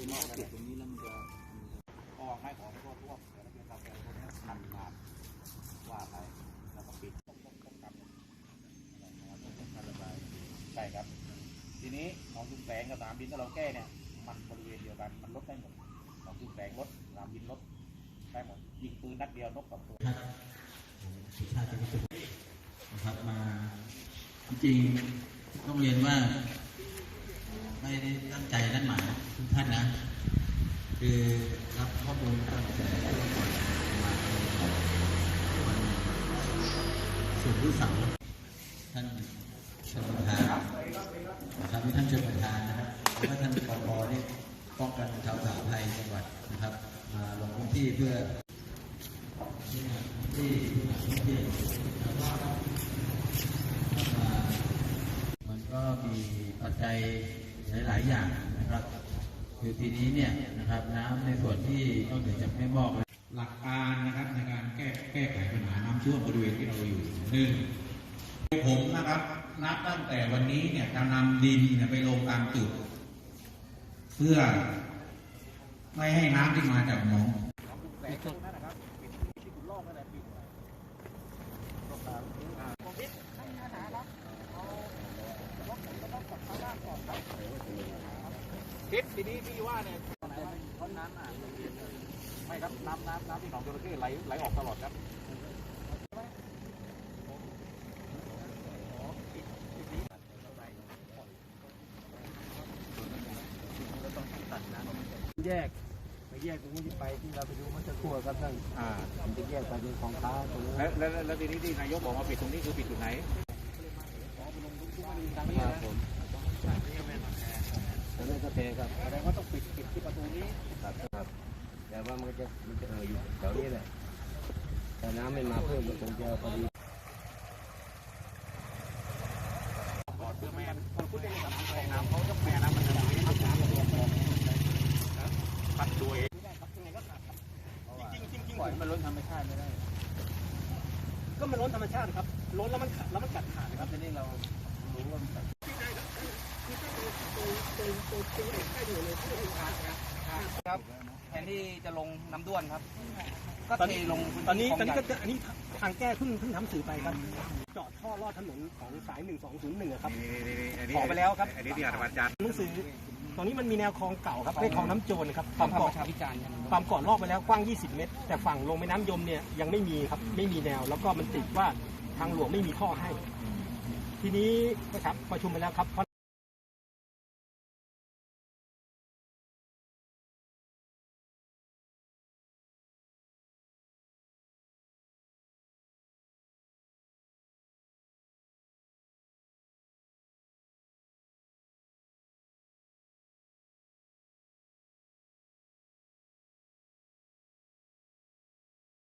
คือแม่ปิดตรงนี้แล้วมันจะออกให้ของทั่วทั่วแต่ละเป็นกาแฟพวกนี้ทำนานว่าไปแล้วก็ปิดต้มต้มต้มกันใช่ครับ ทีนี้ของคุณแสงกับสามบินถ้าเราแก้เนี่ย มันบริเวณเดียวกันมันลดได้หมดของคุณแสงลดสามบินลดได้หมดยิงปืนนัดเดียวนกสองตัวสุชาติจริสุขนะครับมาจริงต้องเรียนว่า ไม่ได้ตั้งใจนั่นหมายทุกท่านนะ คือรับข้อมูลตั้งแต่ช่วงก่อนมาวันสุดที่สาร์ท่านชนประธานนะครับที่ท่านชนประธานนะครับแล้วก็ท่านปปนี่ป้องกันชาวสาภัยจังหวัดนะครับ มาลงพื้นที่เพื่อที่ที่ที่มันก็มีปัจจัย หลาย ๆ อย่างนะครับ คือทีนี้เนี่ยนะครับน้ำในส่วนที่นอกเหนือจากแม่มอกแล้วหลักการนะครับในการแก้แก้ไขปัญหาน้ำท่วมบริเวณที่เราอยู่หนึ่งผมนะครับนับตั้งแต่วันนี้เนี่ยจะนำดินเนี่ยไปลงตามจุด เพื่อไม่ให้น้ำที่มาจากหนอง แสงตรงนั้นนะครับปิดที่คุณลอกนั่นแหละปิดลอกตามอ่าผมพิษไม่มีปัญหาครับเอาล็อกผมก็ต้องกดข้างล่างก่อนครับ พิษทีนี้พี่ว่าเนี่ยเพราะน้ำอะไม่ครับน้ำน้ำน้ำที่หนองจระเข้ไหลไหลออกตลอดครับแยกไปแยกตรงนี้ที่ไปที่เราไปดูมันจะทั่วครับท่านอ่ามันจะแยกไปเป็นของค้าตรงนี้แล้วแล้วแล้วทีนี้ที่นายกบอกว่าปิดตรงนี้คือปิดจุดไหนครับผมแล้วนี่ก็ เทครับแสดงว่าต้องปิดปิดที่ประตูนี้ครับครับ แต่ว่ามันจะมันจะเอออยู่แถวนี้แหละแต่น้ำไม่มาเพิ่มมันคงจะพอดีก่อนเพื่อแม่คนพูดได้ในสำนักแรงน้ำเขาต้องแม่น้ำมันจะไหลน้ำน้ำมันลงคลองพัดด้วยจริงจริงจริงปล่อยมันล้นธรรมชาติไม่ได้ ก็มันล้นธรรมชาติครับล้นแล้วมันขาดแล้วมันกัดขาดนะครับทีนี้เรารู้ว่ามันกัด ครับแทนที่จะลงน้ำด้วนครับ ก็ตอนเทนี้ลงตอนนี้คลตอนงนี้ใหก็ญ่จะอันนี้ทางแก้เพิ่งเพิ่งทำสื่อไปครับ เจาะท่อลอดถนนของสาย 1201ครับ ขอไปแล้วครับ อันนี้ที่อาจารย์จันหนังสือตอนนี้มันมีแนวคลองเก่าครับไม่คลองน้ำโจรครับปั๊มทำปเกาะระชาพิจารณ์ปั๊มเกาะลอกไปแล้วกว้าง 20 เมตร แต่ฝั่งลงแม่น้ำยมเนี่ยยังไม่มีครับ ไม่มีแนว แล้วก็มันติดว่าทางหลวงไม่มีท่อให้ ทีนี้นะครับประชุมไปแล้วครับ